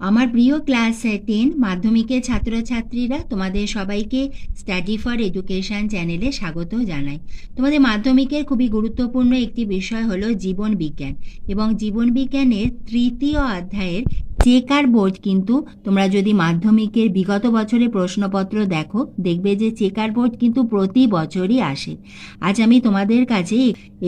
আমার প্রিয় class ten মাধ্যমিকের ছাত্রছাত্রীরা তোমাদের সবাইকে স্টাডি ফর এডুকেশন চ্যানেলে স্বাগত জানাই। তোমাদের মাধ্যমিকের খুবই গুরুত্বপূর্ণ একটি বিষয় হলো জীবন বিজ্ঞান এবং জীবন বিজ্ঞানের তৃতীয় অধ্যায়ের চেকার বোর্ড কিন্তু তোমরা যদি মাধ্যমিকের বিগত বছরে প্রশ্নপত্র দেখো, দেখবে যে চেকার বোর্ড কিন্তু প্রতি বছরই আসে। আজ আমি তোমাদের কাছে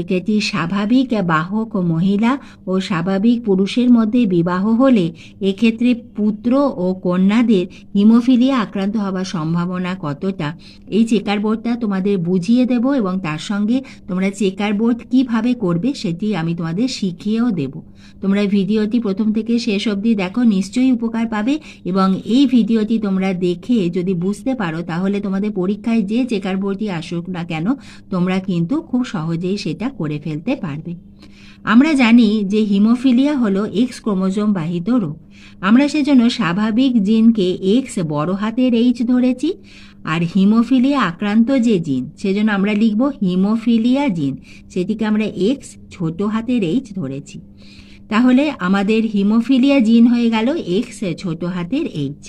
একটি স্বাভাবিক বাহক মহিলা ও স্বাভাবিক পুরুষের মধ্যে বিবাহ হলে এক্ষেত্রে পুত্র ও কন্যাদের হিমোফিলিয়া আক্রান্ত হওয়ার সম্ভাবনা কতটা? এই চেকার বোর্ডটা তোমাদের বুঝিয়ে দেব এবং তার সঙ্গে তোমরা চেকার বোর্ড কীভাবে করবে সেটি আমি তোমাদের শিখিয়েও দেব। তোমরা ভিডিওটি প্রথম থেকে শেষ অবধি দেখো নিশ্চয়ই উপকার পাবে এবং এই ভিডিওটি তোমরা দেখে যদি বুঝতে পারো, তাহলে তোমাদের পরীক্ষায় যে চেকার বোর্ডটি আসুক না কেন, তোমরা কিন্তু খুব সহজেই সেটা করে ফেলতে পারবে। আমরা জানি যে হিমোফিলিয়া হলো এক্স ক্রোমোজোম বাহিত রোগ। আমরা সেজন্য স্বাভাবিক জিনকে এক্স বড় হাতের এইচ ধরেছি আর হিমোফিলিয়া আক্রান্ত যে জিন, সেজন্য আমরা লিখব হিমোফিলিয়া জিন। সেটিকে আমরা এক্স ছোট হাতের এইচ ধরেছি। তাহলে আমাদের হিমোফিলিয়া জিন হয়ে গেল এক্স ছোট হাতের এইচ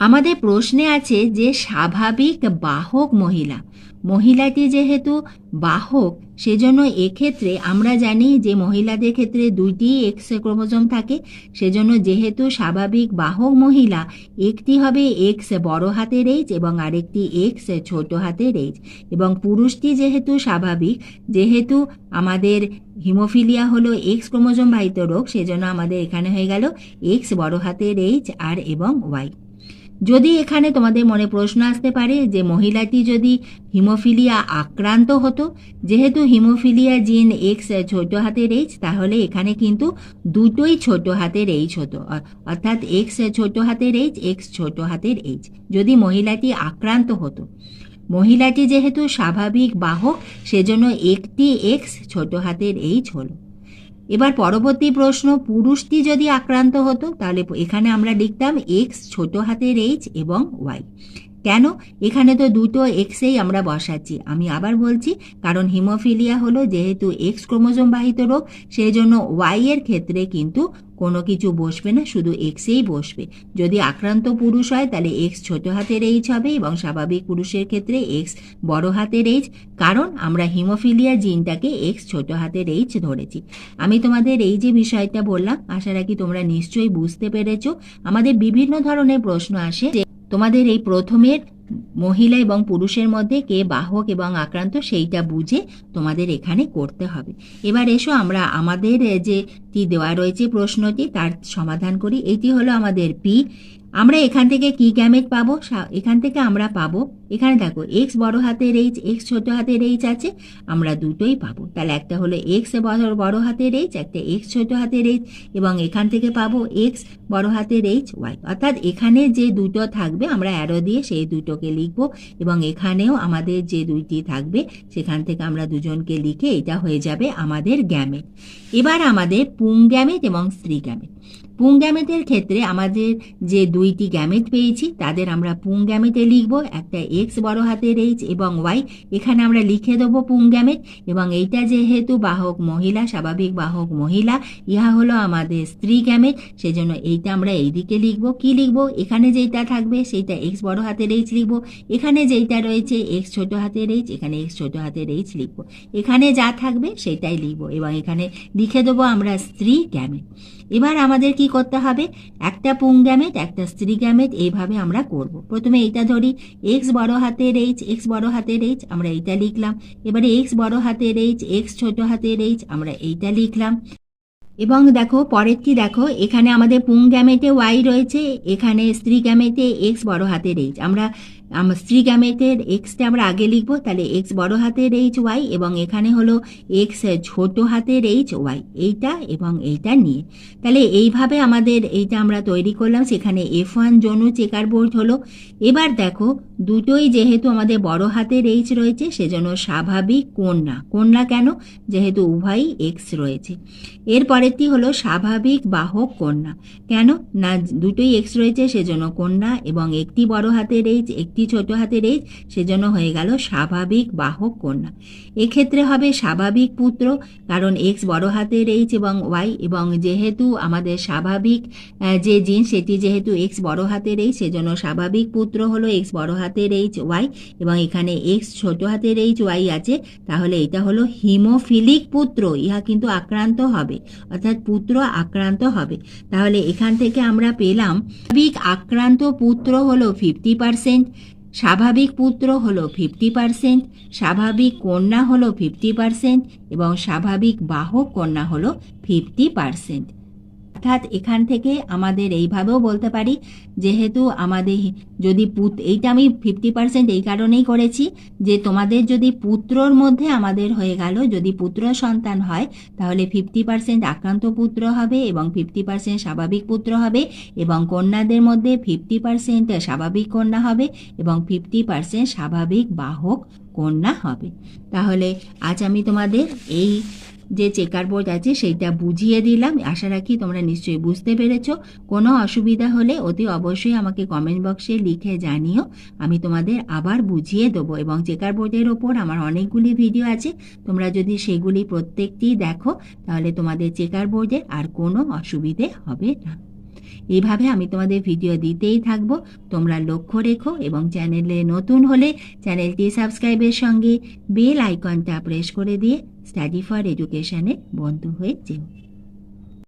আমাদের প্রশ্নে আছে যে স্বাভাবিক বাহক মহিলা। মহিলাটি যেহেতু বাহক, সেজন্য এক্ষেত্রে আমরা জানি যে মহিলাদের ক্ষেত্রে দুইটি এক্স ক্রোমোজোম থাকে, সেজন্য যেহেতু স্বাভাবিক বাহক মহিলা, একটি হবে এক্স বড় হাতের এইচ এবং আরেকটি এক্স ছোট হাতের এইচ এবং পুরুষটি যেহেতু স্বাভাবিক, যেহেতু আমাদের হিমোফিলিয়া হলো এক্স ক্রোমোজোম বাহিত রোগ, সেজন্য আমাদের এখানে হয়ে গেল এক্স বড় হাতের এইচ আর এবং ওয়াই যদি এখানে তোমাদের মনে প্রশ্ন আসতে পারে যে মহিলাটি যদি হিমোফিলিয়া আক্রান্ত হতো, যেহেতু হিমোফিলিয়া জিন এক্স ছোট হাতের এইচ তাহলে এখানে কিন্তু দুটোই ছোট হাতের এইচ হতো। অর্থাৎ এক্স ছোট হাতের এইচ এক্স ছোট হাতের এইচ যদি মহিলাটি আক্রান্ত হতো। মহিলাটি যেহেতু স্বাভাবিক বাহক, সেজন্য একটি এক্স ছোট হাতের এইচ হলো। এবার পরবর্তী প্রশ্ন, পুরুষটি যদি আক্রান্ত হতো, তাহলে এখানে আমরা লিখতাম এক্স ছোট হাতের এইচ এবং ওয়াই কেন? এখানে তো দুটো এক্সেই আমরা বসাচ্ছি। আমি আবার বলছি, কারণ হিমোফিলিয়া হলো যেহেতু এক্স ক্রোমোজোম বাহিত রোগ সেই জন্য ওয়াই এর ক্ষেত্রে কিন্তু কোনো কিছু বসবে না, শুধু এক্সেই বসবে। যদি আক্রান্ত পুরুষ হয়, তাহলে এক্স ছোট হাতের এইচ হবে এবং স্বাভাবিক পুরুষের ক্ষেত্রে এক্স বড় হাতের এইচ কারণ আমরা হিমোফিলিয়া জিনটাকে এক্স ছোট হাতের এইচ ধরেছি। আমি তোমাদের এই যে বিষয়টা বললাম, আশা রাখি তোমরা নিশ্চয়ই বুঝতে পেরেছ। আমাদের বিভিন্ন ধরনের প্রশ্ন আসে তোমাদের এই প্রথমের মহিলা এবং পুরুষের মধ্যে কে বাহক এবং আক্রান্ত সেইটা বুঝে তোমাদের এখানে করতে হবে। এবার এসো আমরা আমাদের যে টি দেওয়া রয়েছে প্রশ্নটি, তার সমাধান করি। এটি হলো আমাদের পি আমরা এখান থেকে কি গ্যামেট পাবো? এখান থেকে আমরা পাবো, এখানে দেখো এক্স বড় হাতের এইচ এক্স ছোট হাতের এইচ আছে, আমরা দুটোই পাবো। তাহলে একটা হলো এক্স বড় বড় হাতের এইচ একটা এক্স ছোট হাতের এইচ এবং এখান থেকে পাবো এক্স বড় হাতের এইচ ওয়াই অর্থাৎ এখানে যে দুটো থাকবে, আমরা অ্যারো দিয়ে সেই দুটোকে লিখব, এবং এখানেও আমাদের যে দুইটি থাকবে, সেখান থেকে আমরা দুজনকে লিখে এটা হয়ে যাবে আমাদের গ্যামেট এবার আমাদের পুং গ্যামেট এবং স্ত্রী গ্যামেট পুং গ্যামেটের ক্ষেত্রে আমাদের যে দুইটি গ্যামেট পেয়েছি, তাদের আমরা পুং গ্যামেটে লিখব। একটা এক্স বড় হাতের এইচ এবং ওয়াই। এখানে আমরা লিখে দেবো পুং গ্যামেট এবং এইটা যেহেতু বাহক মহিলা, স্বাভাবিক বাহক মহিলা, ইহা হলো আমাদের স্ত্রী গ্যামেট সেজন্য এইটা আমরা এইদিকে লিখব। কি লিখব? এখানে যেইটা থাকবে সেইটা এক্স বড় হাতের এইচ লিখব। এখানে যেইটা রয়েছে এক্স ছোট হাতের এইচ, এখানে এক্স ছোট হাতের এইচ লিখব। এখানে যা থাকবে সেটাই লিখব এবং এখানে লিখে দেবো আমরা স্ত্রী গ্যামেট এবার আমাদের কি করতে হবে। একটা পুং গ্যামেট একটা স্ত্রী গ্যামেট এইভাবে আমরা করব। প্রথমে এইটা ধরি এক্স বড় হাতের এইচ এক্স বড় হাতের এইচ আমরা এইটা লিখলাম। এবারে এক্স বড় হাতের এইচ এক্স ছোট হাতের এইচ আমরা এইটা লিখলাম। এবং দেখো পরেরটি দেখো, এখানে আমাদের পুং গ্যামেটে ওয়াই রয়েছে, এখানে স্ত্রী গ্যামেটে এক্স বড় হাতের এইচ আমরা আম- স্ত্রী গ্যামেটের এক্সটা আমরা আগে লিখব, তাহলে এক্স বড় হাতের এইচ ওয়াই এবং এখানে হলো এক্স ছোট হাতের এইচ ওয়াই এইটা এবং এইটা নিয়ে। তাহলে এইভাবে আমাদের এইটা আমরা তৈরি করলাম, সেখানে এফ ওয়ান জনু চেকার বোর্ড হলো। এবার দেখো দুটোই যেহেতু আমাদের বড় হাতের এইচ রয়েছে, সেজন্য স্বাভাবিক কন্যা। কন্যা কেন? যেহেতু উভয়ই এক্স রয়েছে। এর পরেরটি হলো স্বাভাবিক বাহক কন্যা। কেন? না, দুটোই এক্স রয়েছে, সেজন্য কন্যা এবং একটি বড় হাতের এইচ একটি ছোট হাতের এইচ সেজন্য হয়ে গেল স্বাভাবিক বাহক কন্যা। এক্ষেত্রে হবে স্বাভাবিক পুত্র, কারণ এক্স বড় হাতের এইচ এবং ওয়াই এবং যেহেতু আমাদের স্বাভাবিক যে জিন, সেটি যেহেতু এক্স বড় হাতের এইচ সেজন্য স্বাভাবিক পুত্র হলো এক্স বড় হাতের এইচ ওয়াই এবং এখানে এক্স ছোট হাতের এইচ ওয়াই আছে, তাহলে এটা হলো হিমোফিলিক পুত্র, ইহা কিন্তু আক্রান্ত হবে, অর্থাৎ পুত্র আক্রান্ত হবে। তাহলে এখান থেকে আমরা পেলাম, স্বাভাবিক আক্রান্ত পুত্র হলো ফিফটি পার্সেন্ট স্বাভাবিক পুত্র হলো ফিফটি পার্সেন্ট স্বাভাবিক কন্যা হলো ফিফটি পার্সেন্ট এবং স্বাভাবিক বাহক কন্যা হলো ফিফটি পার্সেন্ট অর্থাৎ এখান থেকে আমাদের এইভাবেও বলতে পারি, যেহেতু আমাদের যদি পুত, এইটা আমি ফিফটি পার্সেন্ট এই কারণেই করেছি, যে তোমাদের যদি পুত্রর মধ্যে আমাদের হয়ে গেল, যদি পুত্র সন্তান হয়, তাহলে ফিফটি পার্সেন্ট আক্রান্ত পুত্র হবে এবং ফিফটি পার্সেন্ট স্বাভাবিক পুত্র হবে এবং কন্যাদের মধ্যে ফিফটি পার্সেন্ট স্বাভাবিক কন্যা হবে এবং ফিফটি পার্সেন্ট স্বাভাবিক বাহক কন্যা হবে। তাহলে আজ আমি তোমাদের এই যে চেকার বোর্ড আছে সেইটা বুঝিয়ে দিলাম। আশা রাখি তোমরা নিশ্চয়ই বুঝতে পেরেছ। কোনো অসুবিধা হলে অতি অবশ্যই আমাকে কমেন্ট বক্সে লিখে জানিও। আমি তোমাদের আবার বুঝিয়ে দেবো এবং চেকার বোর্ডের ওপর আমার অনেকগুলি ভিডিও আছে, তোমরা যদি সেগুলি প্রত্যেকটি দেখো, তাহলে তোমাদের চেকার বোর্ডে আর কোনো অসুবিধে হবে না। এইভাবে আমি তোমাদের ভিডিও দিতেই থাকব। তোমরা লক্ষ্য রেখো এবং চ্যানেলে নতুন হলে চ্যানেলটি সাবস্ক্রাইবের সঙ্গে বেল আইকনটা প্রেস করে দিয়ে স্টাডি ফর এডুকেশনে বন্ধ হয়ে যেও।